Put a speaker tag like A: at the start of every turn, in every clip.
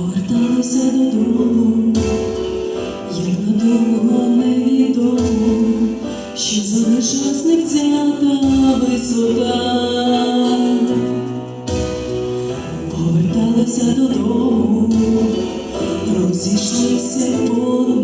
A: поверталися додому, як надовго невідомо, що залишасник цята висота, поверталися додому, розійшлися по.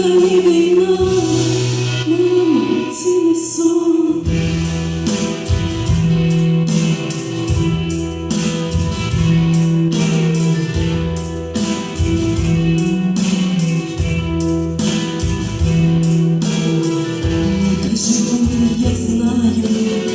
A: Далі війна, мамо, це не сон. Те, що я знаю.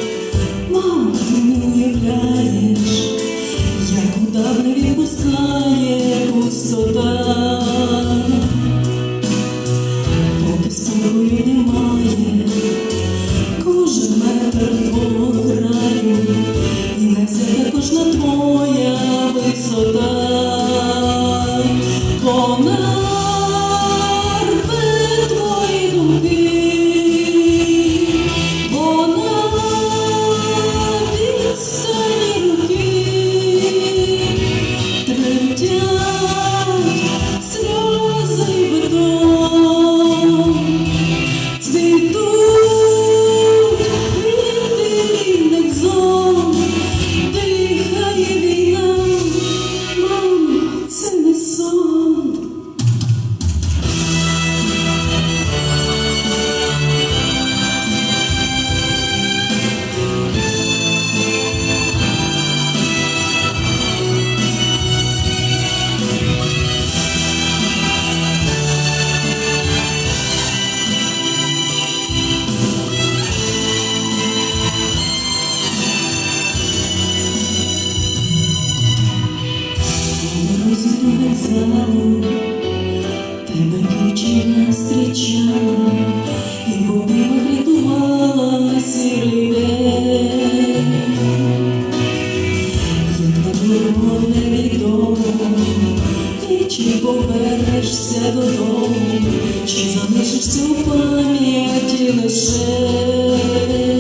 A: повернешся додому, чи залишишся у пам'яті лише.